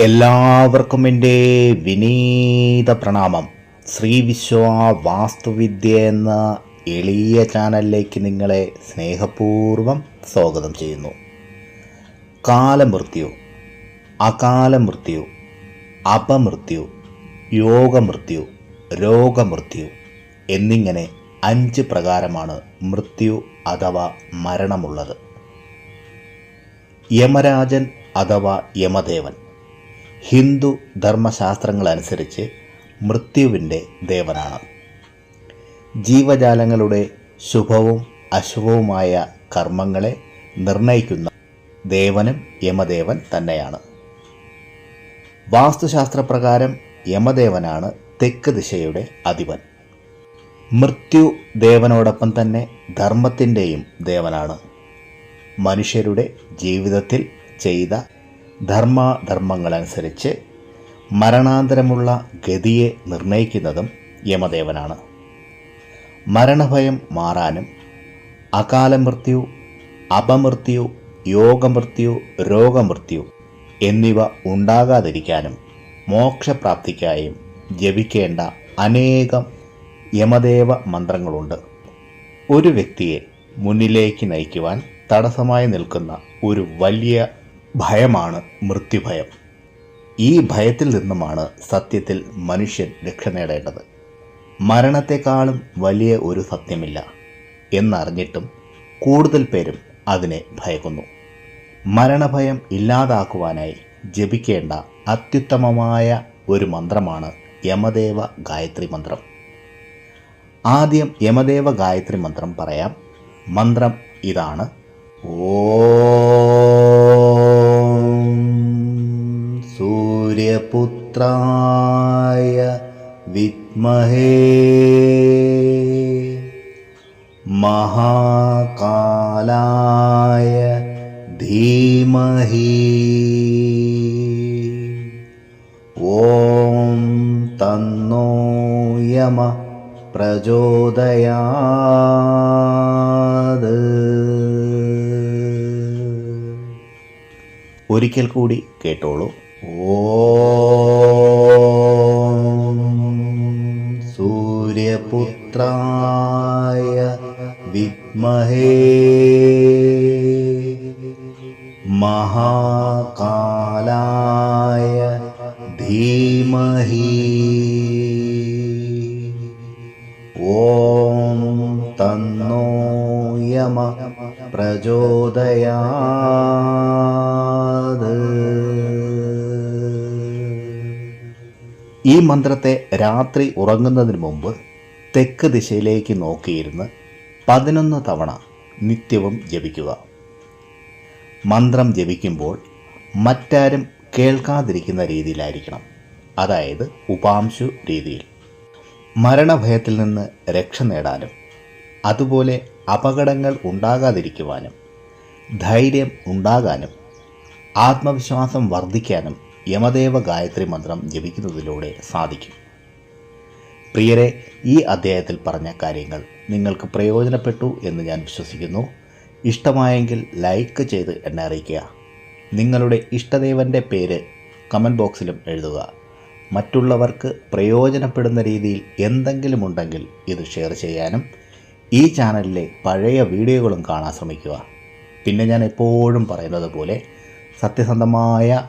എല്ലാവർക്കും എന്റെ വിനീത പ്രണാമം. ശ്രീ വിശ്വ വാസ്തുവിദ്യ എന്ന എളിയ ചാനലിലേക്ക് നിങ്ങളെ സ്നേഹപൂർവം സ്വാഗതം ചെയ്യുന്നു. കാലമൃത്യു അകാലമൃത്യു അപമൃത്യു യോഗമൃത്യു രോഗമൃത്യു എന്നിങ്ങനെ അഞ്ച് പ്രകാരമാണ് മൃത്യു അഥവാ മരണമുള്ളത്. യമരാജൻ അഥവാ യമദേവൻ. ഹിന്ദു ധർമ്മശാസ്ത്രങ്ങളനുസരിച്ച് മൃത്യുവിന്റെ ദേവനാണ്. ജീവജാലങ്ങളുടെ ശുഭവും അശുഭവുമായ കർമ്മങ്ങളെ നിർണയിക്കുന്ന ദേവനും യമദേവൻ തന്നെയാണ്. വാസ്തുശാസ്ത്രപ്രകാരം യമദേവനാണ് തെക്ക് ദിശയുടെ അധിപൻ. മൃത്യു ദേവനോടൊപ്പം തന്നെ ധർമ്മത്തിന്റെയും ദേവനാണ്. മനുഷ്യരുടെ ജീവിതത്തിൽ ചെയ്ത ധർമാധർമ്മങ്ങളനുസരിച്ച് മരണാന്തരമുള്ള ഗതിയെ നിർണയിക്കുന്നതും യമദേവനാണ്. മരണഭയം മാറാനും അകാലമൃത്യു അപമൃത്യു യോഗമൃത്യു രോഗമൃത്യു എന്നിവ ഉണ്ടാകാതിരിക്കാനും മോക്ഷപ്രാപ്തിക്കായും ജപിക്കേണ്ട അനേകം യമദേവ മന്ത്രങ്ങളുണ്ട്. ഒരു വ്യക്തിയെ മുന്നിലേക്ക് നയിക്കുവാൻ തടസ്സമായി നിൽക്കുന്ന ഒരു വലിയ ഭയമാണ് മൃത്യുഭയം. ഈ ഭയത്തിൽ നിന്നുമാണ് സത്യത്തിൽ മനുഷ്യൻ രക്ഷ നേടേണ്ടത്. മരണത്തെക്കാളും വലിയ ഒരു സത്യമില്ല എന്നറിഞ്ഞിട്ടും കൂടുതൽ പേരും അതിനെ ഭയക്കുന്നു. മരണഭയം ഇല്ലാതാക്കുവാനായി ജപിക്കേണ്ട അത്യുത്തമമായ ഒരു മന്ത്രമാണ് യമദേവ ഗായത്രി മന്ത്രം. ആദ്യം യമദേവ ഗായത്രി മന്ത്രം പറയാം. മന്ത്രം ഇതാണ്. ഓം സൂര്യപുത്രായ വിത്മഹേ മഹാകാലായ ധീമഹി. ഓം തന്നോ യമ പ്രചോദയാത്. ഒരിക്കൽ കൂടി കേട്ടോളൂ. सूर्यपुत्राय विद्महे महाकालाय धीमहि ॐ तन्नो यम प्रचोदयात् ഈ മന്ത്രത്തെ രാത്രി ഉറങ്ങുന്നതിന് മുമ്പ് തെക്ക് ദിശയിലേക്ക് നോക്കിയിരുന്ന് പതിനൊന്ന് തവണ നിത്യവും ജപിക്കുക. മന്ത്രം ജപിക്കുമ്പോൾ മറ്റാരും കേൾക്കാതിരിക്കുന്ന രീതിയിലായിരിക്കണം. അതായത് ഉപാംശു രീതിയിൽ. മരണഭയത്തിൽ നിന്ന് രക്ഷ നേടാനും അതുപോലെ അപകടങ്ങൾ ഉണ്ടാകാതിരിക്കുവാനും ധൈര്യം ഉണ്ടാകാനും ആത്മവിശ്വാസം വർദ്ധിക്കാനും യമദേവ ഗായത്രി മന്ത്രം ജപിക്കുന്നതിലൂടെ സാധിക്കും. പ്രിയരെ ഈ അധ്യായത്തിൽ പറഞ്ഞ കാര്യങ്ങൾ നിങ്ങൾക്ക് പ്രയോജനപ്പെട്ടു എന്ന് ഞാൻ വിശ്വസിക്കുന്നു. ഇഷ്ടമായെങ്കിൽ ലൈക്ക് ചെയ്ത് എന്നെ അറിയിക്കുക. നിങ്ങളുടെ ഇഷ്ടദേവന്റെ പേര് കമന്റ് ബോക്സിലും എഴുതുക. മറ്റുള്ളവർക്ക് പ്രയോജനപ്പെടുന്ന രീതിയിൽ എന്തെങ്കിലും ഉണ്ടെങ്കിൽ ഇത് ഷെയർ ചെയ്യാനും ഈ ചാനലിലെ പഴയ വീഡിയോകളും കാണാൻ ശ്രമിക്കുക. പിന്നെ ഞാൻ എപ്പോഴും പറയുന്നത് പോലെ സത്യസന്ധമായ